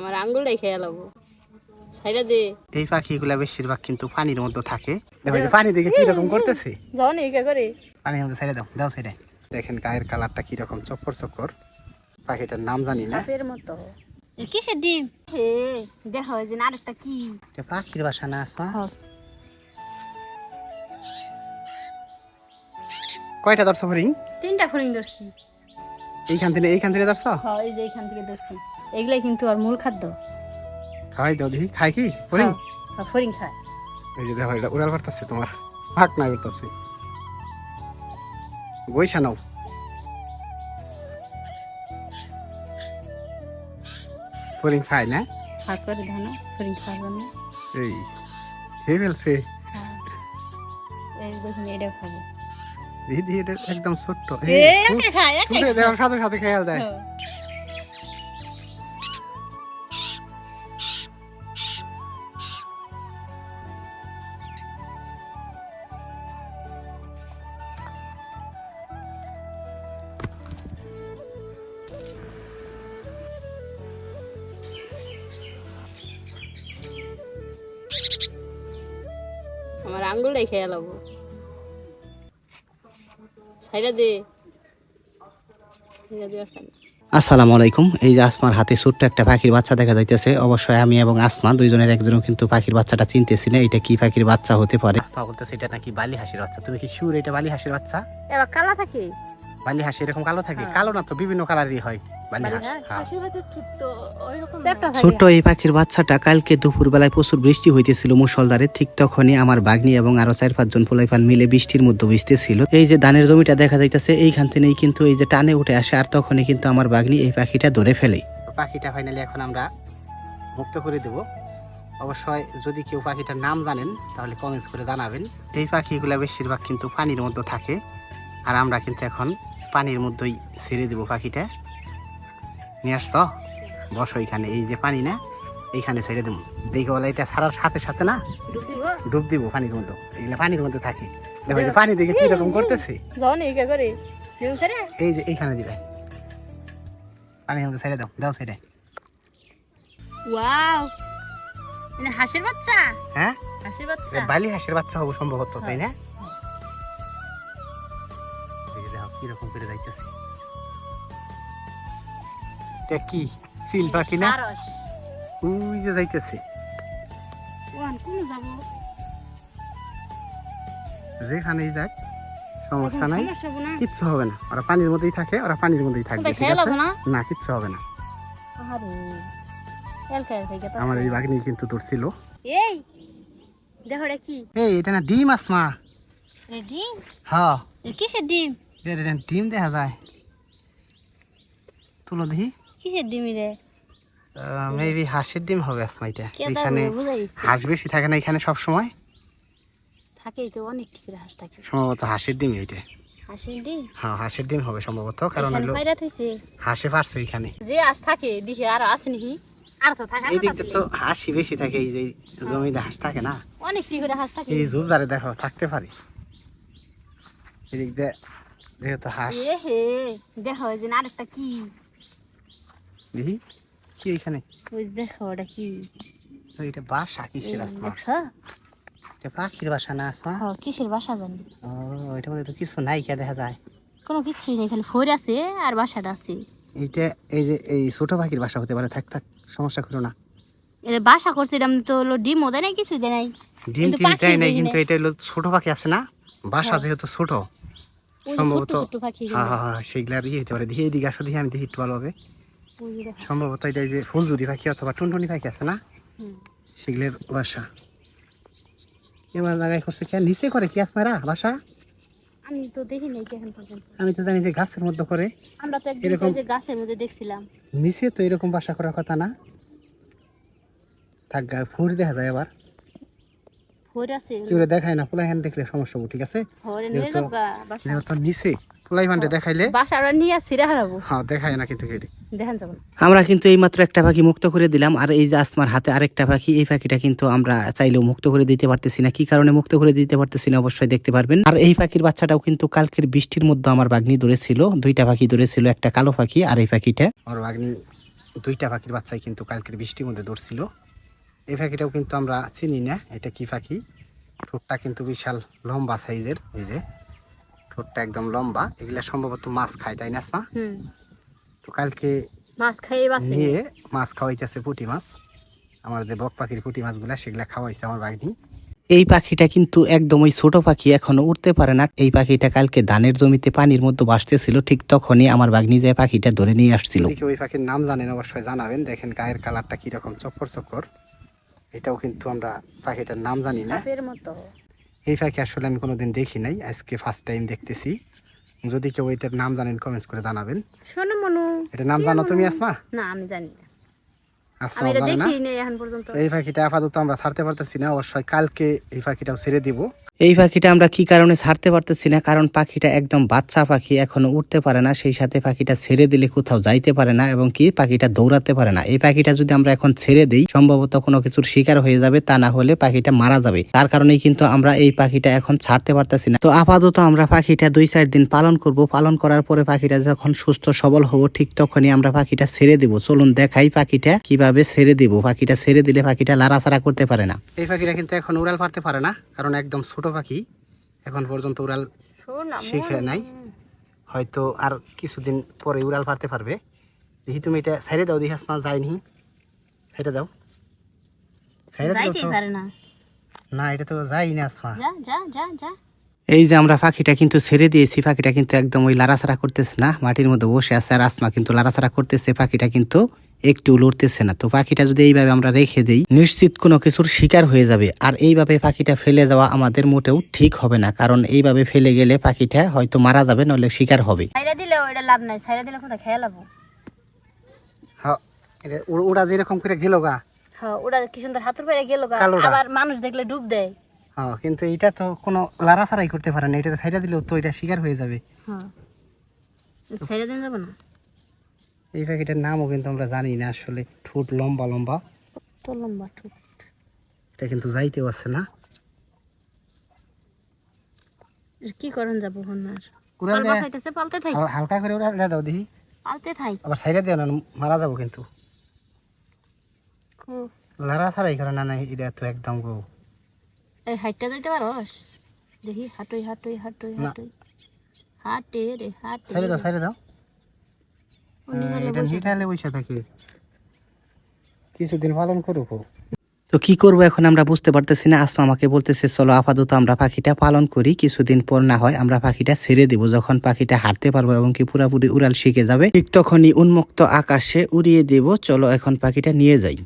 আমার আঙ্গুলটাই খেয়ে লাবো। সাইডা দে। এই পাখিগুলা বেশিরভাগ কিন্তু পানির মধ্যে থাকে। পানি দেখে কি রকম করতেছে? যাও নি করে। পানির মধ্যে সাইডে দাও দাও সাইডে দেখেন গায়ের কালারটা কি রকম চক্কর চক্কর। পাখিটার নাম জানি না। সাপের মতো। কিসের ডিম? হে দেখা হয় যে না আরেকটা কি? এটা পাখির বাসা না আসমা। কয়টা ধরছো ফরিং তিনটা ফরিং ধরছি। এইখান থেকে এইখান থেকে ধরছো? হ্যাঁ এই যে এখান থেকে ধরছি। এগুলাই কিন্তু আর মূল খাদ্য। খাওয়াই দাও দেখি। খাই কি? ফরিং হ্যাঁ, হ্যাঁ, ফরিং খায়। এই যে দেখো এটা উড়াল করতেছে তোমার। ভাগ না করতেছে। বইসা নাও। ফরিং খায় না? ভাগ করে ধানো ফরিং খাওয়ার জন্য। এই খেয়ে ফেলছে। হ্যাঁ। এই দেখুন এটাও খাব। দিদি এটা একদম ছোট্ট। খায় সাথে সাথে খেয়াল দেয়। আঙ্গুলটাই খেয়ে লাবো সাইডা দে। সাইডা দে আর আসসালামু আলাইকুম। এই যে আসমার হাতে ছোট্ট একটা পাখির বাচ্চা দেখা যাইতেছে। অবশ্যই আমি এবং আসমা দুইজনের একজনও কিন্তু পাখির বাচ্চাটা চিনতেছি না এটা কি পাখির বাচ্চা হতে পারে? আসমা বলতেছে এটা নাকি বালি হাসির বাচ্চা? তুমি কি শিউর এটা বালি হাসির বাচ্চা? এবার কালা থাকে বালি হাসি এরকম কালো থাকে? হ্যাঁ। কালো না তো বিভিন্ন কালারই হয়? হ্যাঁ। ছোট্ট এই পাখির বাচ্চাটা কালকে দুপুর বেলায় প্রচুর বৃষ্টি হইতেছিল মুসলধারে ঠিক তখনই আমার বাগনি এবং আরও চার পাঁচজন পোলাইফান মিলে বৃষ্টির মধ্যে ভিজতেছিল। এই যে ধানের জমিটা দেখা যাইতেছে এইখান থেকেই কিন্তু এই যে টানে উঠে আসে আর তখনই কিন্তু আমার বাগনি এই পাখিটা ধরে ফেলে। পাখিটা ফাইনালি এখন আমরা মুক্ত করে দেব। অবশ্যই যদি কেউ পাখিটার নাম জানেন তাহলে কমেন্টস করে জানাবেন। এই পাখিগুলা বেশিরভাগ কিন্তু পানির মধ্যে থাকে। আর আমরা কিন্তু এখন পানির মধ্যেই ছেড়ে দেবো পাখিটা। নিয়ে আসছ? বসো এখানে এই যে পানি না এইখানে ছেড়ে দেবো। দেখে বলে এটা ছাড়ার সাথে সাথে না ডুব দিব? ডুব দিব পানির মধ্যে। এগুলো পানির মধ্যে থাকে। দেখো যে পানি দেখে কি রকম করতেছে? এই যে এইখানে দিবে। পানির মধ্যে ছেড়ে দাও। দাও ছেড়ে। ওয়াও। এটা হাঁসের বাচ্চা? হ্যাঁ? হাঁসের বাচ্চা? বালি হাঁসের বাচ্চা হব সম্ভবত তাই না? কীরকম করে যাইতেছে। এটা কি? সিল পাখি না? ওই যে যাইতেছে। যেখানেই যাক সমস্যা নাই। কিচ্ছু হবে না। ওরা পানির মধ্যেই থাকে ওরা পানির মধ্যেই থাকবে ঠিক আছে? না? কিচ্ছু হবে না। আমার এই বাগনি কিন্তু ধরছিল। এই দেখো এটা কি? এই এটা না ডিম আসমা। ডিম? হ্যাঁ। কিসের ডিম? ডিম দেখা যায়। তুলো দেখি। কিসের ডিম রে? মেবি হাঁসের ডিম হবে আসমা এটা কে এখানে হাঁস বেশি থাকে না এখানে সব সময় থাকেই তো অনেক ঠিক হাঁস থাকে। সম্ভবত হাঁসের ডিম এইটা হাঁসের ডিম? হ্যাঁ হাঁসের ডিম হবে সম্ভবত কারণ হলো হাঁসে পারছে এখানে। যে হাঁস থাকে দেখি আর আছে নাকি? আর তো থাকে না এই দিকটা থাকলে। তো হাঁসই বেশি থাকে এই যে জমিতে হাঁস থাকে না। অনেক ঠিক করে হাঁস থাকে। এই ঝুপঝারে দেখো থাকতে পারি। এদিক দিয়ে যেহেতু হাঁস। এ হে দেখো যে আরেকটা কি? দেখি কি এখানে ওই দেখো ওটা কি? এটা বাসা কিসের আসমা? এটা পাখির বাসা না আসমা? কিসের বাসা জানি? ও এটা মধ্যে তো কিছু নাই কে দেখা যায়। কোনো কিছুই নেই খালি ফোর আছে আর বাসাটা আছে। এইটা এই যে এই ছোট পাখির বাসা হতে পারে। থাক থাক সমস্যা করো না। এটা বাসা করছে এটা তো হলো ডিমও দেয় নাই কিছুই দেয় নাই। ডিম কিন্তু পাখি নাই কিন্তু এটা হলো ছোট পাখি আছে না? বাসা হ্যাঁ। যেহেতু ছোট সম্ভবত হ্যাঁ হ্যাঁ হ্যাঁ সেগুলার ইয়ে হতে পারে। এদিকে আসো দেখি আমি দেখি একটু ভালোভাবে ওই সম্ভবত এটা যে ফুলজুরি পাখি অথবা টুনটুনি পাখি আছে না। সেগুলোর বাসা। এবার জায়গায় করছে কে নিচে করে কি আসমারা বাসা? আমি তো দেখি নাই এখন পর্যন্ত। আমি তো জানি যে গাছের মধ্যে করে। আমরা তো এরকম- যে গাছের মধ্যে দেখছিলাম। নিচে তো এরকম বাসা করার কথা না? থাক ফুল দেখা যায় আবার। না পোলাই হ্যান দেখলে সমস্যা ঠিক আছে? নিচে পোলাই দেখাইলে হ্যাঁ না কিন্তু আমরা কিন্তু এই মাত্র একটা পাখি মুক্ত করে দিলাম আর এই যে আসমার হাতে আরেকটা পাখি এই পাখিটা কিন্তু আমরা চাইলেও মুক্ত করে দিতে পারতেছি না। কি কারণে মুক্ত করে দিতে পারতেছি না অবশ্যই দেখতে পারবেন। আর এই পাখির বাচ্চাটাও কিন্তু কালকের বৃষ্টির মধ্যে আমার বাগনি ধরেছিল দুইটা পাখি ধরেছিল একটা কালো পাখি আর এই পাখিটা। আমার বাগনি দুইটা পাখির বাচ্চাই কিন্তু কালকের বৃষ্টির মধ্যে ধরছিল। এই পাখিটাও কিন্তু আমরা চিনি না। এটা কি পাখি ঠোঁটটা কিন্তু বিশাল লম্বা সাইজের এই যে। ঠোঁটটা একদম লম্বা। এগুলা সম্ভবত মাছ খায় তাই না আসমা? তো কালকে মাছ খাইয়ে নিয়ে মাছ খাওয়াইতেছে পুঁটি মাছ। আমার যে বক পাখির পুঁটি মাছগুলা সেগুলা খাওয়াইছে আমার বাগনি এই পাখিটা কিন্তু একদম ওই ছোট পাখি এখনও উঠতে পারে না। এই পাখিটা কালকে ধানের জমিতে পানির মধ্যে বাসতেছিল ঠিক তখনই আমার বাগনি যে পাখিটা ধরে নিয়ে আসছিল। ওই পাখির নাম জানেন অবশ্যই জানাবেন। দেখেন গায়ের কালারটা কীরকম চক্কর চক্কর। এটাও কিন্তু আমরা পাখিটার নাম জানি না। মতো। এই পাখি আসলে আমি কোনোদিন দেখি নাই আজকে ফার্স্ট টাইম দেখতেছি। যদি কেউ এটার নাম জানেন কমেন্টস করে জানাবেন। শোনো মনু। এটার নাম জানো তুমি আসমা? না আমি জানি না। আমি এটা দেখি নাই এখন পর্যন্ত। এই পাখিটা আপাতত আমরা ছাড়তে পারতেছি না অবশ্যই কালকে এই পাখিটাও ছেড়ে দিব। এই পাখিটা আমরা কি কারণে ছাড়তে পারতেছি না? কারণ পাখিটা একদম বাচ্চা পাখি এখনও উঠতে পারে না। সেই সাথে পাখিটা ছেড়ে দিলে কোথাও যাইতে পারে না এবং কি পাখিটা দৌড়াতে পারে না। এই পাখিটা যদি আমরা এখন ছেড়ে দিই সম্ভবত কোনো কিছুর শিকার হয়ে যাবে তা না হলে পাখিটা মারা যাবে। তার কারণেই কিন্তু আমরা এই পাখিটা এখন ছাড়তে পারতেছি না। তো আপাতত আমরা পাখিটা দুই চার দিন পালন করব। পালন করার পরে পাখিটা যখন সুস্থ সবল হব ঠিক তখনই আমরা পাখিটা ছেড়ে দিব। চলুন দেখাই পাখিটা কীভাবে ছেড়ে দিব পাখিটা ছেড়ে দিলে পাখিটা লাড়াচাড়া করতে পারে না। এই পাখিটা কিন্তু এখন উড়াল পারতে পারে না কারণ একদম ছোট পাখি এখন পর্যন্ত উড়াল শিখে নাই। হয়তো আর কিছুদিন পরে উড়াল পারতে পারবে। দেখি তুমি এটা ছেড়ে দাও দেখি আসমা যায়নি। ছেড়ে দাও। ছেড়ে দাও যাইতেই তো পারে না। না এটা তো যাই না আসমা। যা যা যা যা। এই যে আমরা পাখিটা কিন্তু ছেড়ে দিয়েছি পাখিটা কিন্তু একদম ওই লাড়াছাড়া করতেছে না মাটির মধ্যে বসে আছে আর আসমা কিন্তু লাড়াছাড়া করতেছে পাখিটা কিন্তু একটু লড়তেছে না। তো পাখিটা যদি এইভাবে আমরা রেখে দেই নিশ্চিত কোনো কিছুর শিকার হয়ে যাবে। আর এইভাবে পাখিটা ফেলে যাওয়া আমাদের মোটেও ঠিক হবে না কারণ এইভাবে ফেলে গেলে পাখিটা হয়তো মারা যাবে নইলে শিকার হবে। ছাইরা দিলেও এটা লাভ নাই ছাইরা দিলে কোথায় খেয়ে লাভ? হ্যাঁ ওরা যেরকম করে গেল গা। হ্যাঁ ওটা কি সুন্দর হাতুর পেরে গেল গা। আবার মানুষ দেখলে ডুব দেয়। হ্যাঁ কিন্তু এটা তো কোনো লাড়াছাড়াই করতে পারে না। এটা সাইডা দিলেও তো এটা শিকার হয়ে যাবে। হ্যাঁ। দিন যাব না? এই পাখিটার নামও কিন্তু আমরা জানি না আসলে। ঠোঁট লম্বা লম্বা। কত লম্বা ঠোঁট? এটা কিন্তু যাইতেও আছে না। কি করন যাব পালতে থাই। হালকা করে ওরা দাও দেখি। পালতে থাই। আবার সাইডে দিও না মারা যাব কিন্তু। লারা ছাড়াই করে না না এটা তো একদম গো এই হাইটটা যাইতে পারস? দেখি হাটই হাটই হাটই না। হাটই। হাটে রে হাটে। সাইডে দাও সাইডে দাও। উনি গেলে এটা নিটালে বসে থাকি। কিছুদিন পালন করুক তো কি করব এখন আমরা বুঝতে পারতেছি না। আসমা আমাকে বলতেছে চলো আপাতত আমরা পাখিটা পালন করি। কিছুদিন পর না হয় আমরা পাখিটা ছেড়ে দিব। যখন পাখিটা হাঁটতে পারব এবং কি পুরাপুরি উড়াল শিখে যাবে ঠিক তখনই উন্মুক্ত আকাশে উড়িয়ে দেব। চলো এখন পাখিটা নিয়ে যাই।